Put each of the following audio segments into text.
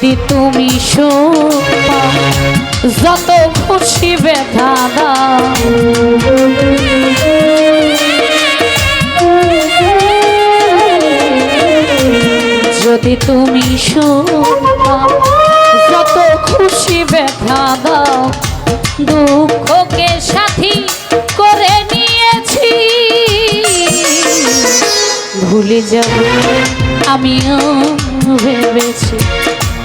যদি তুমি যত খুশি ব্যথা দাও। যদি তুমি যত খুশি ব্যথা দাও। দুঃখকে সাথী করে নিয়েছি। ভুলে যাব আমিও ভেবেছি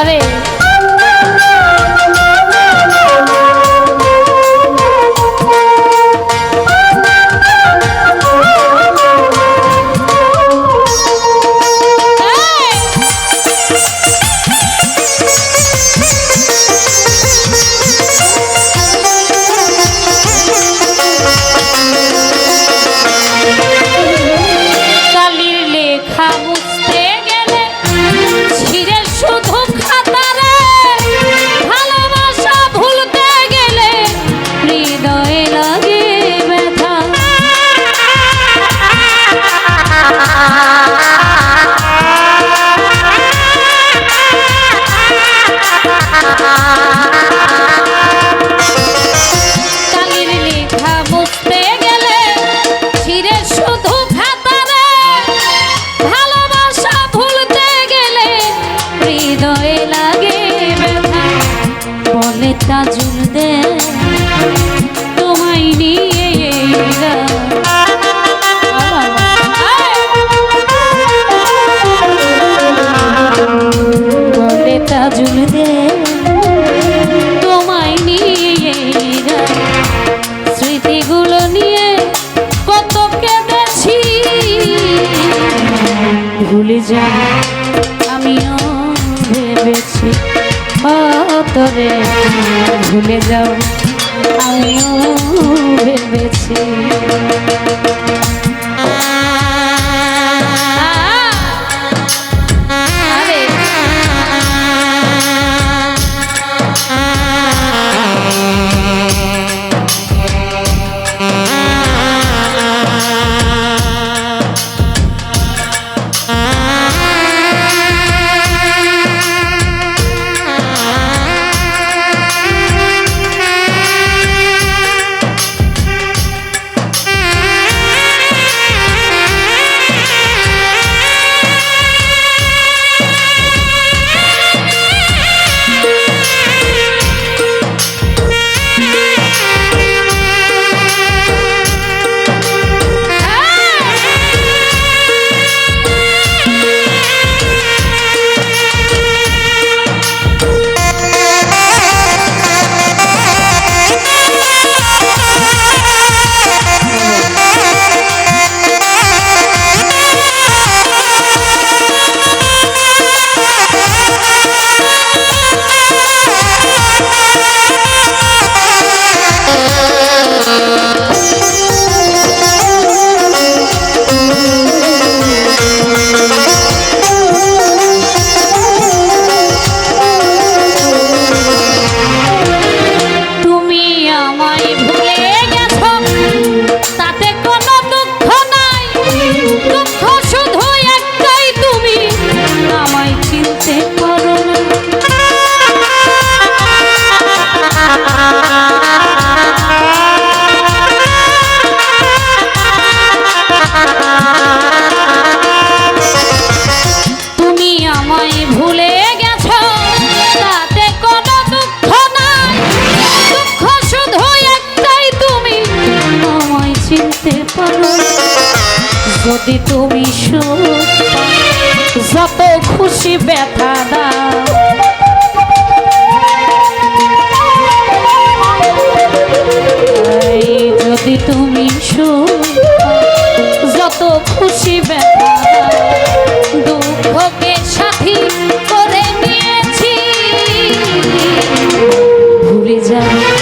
I love ver. স্মৃতিগুলো নিয়ে কত কেঁদেছি। ভুলে যা আমিও ভেবেছি তরে ভুলে যাও আমিও ভেবেছি। যদি তুমি যত খুশি ব্যথা দাও। যদি তুমি যত খুশি ব্যথা দুঃখকে সাথী করে নিয়েছি। ভুলে যাবে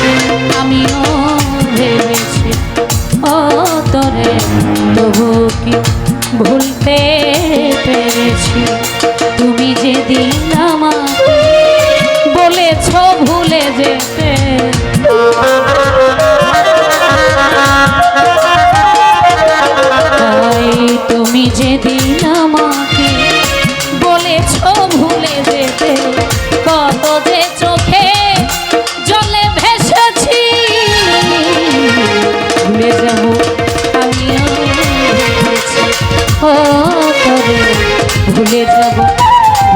ভুলে যাব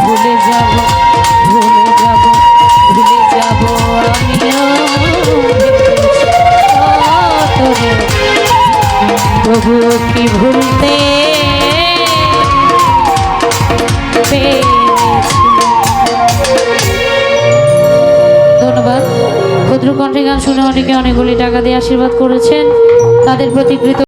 ভুলে যাব ভুলে যাব ভুলে যাব তবে তবু কি ভুলতে ধন্যবাদ। ক্ষুদ্র কণ্ঠে গান শুনে অনেকে অনেকগুলি টাকা দিয়ে আশীর্বাদ করেছেন। তাদের প্রতি কৃত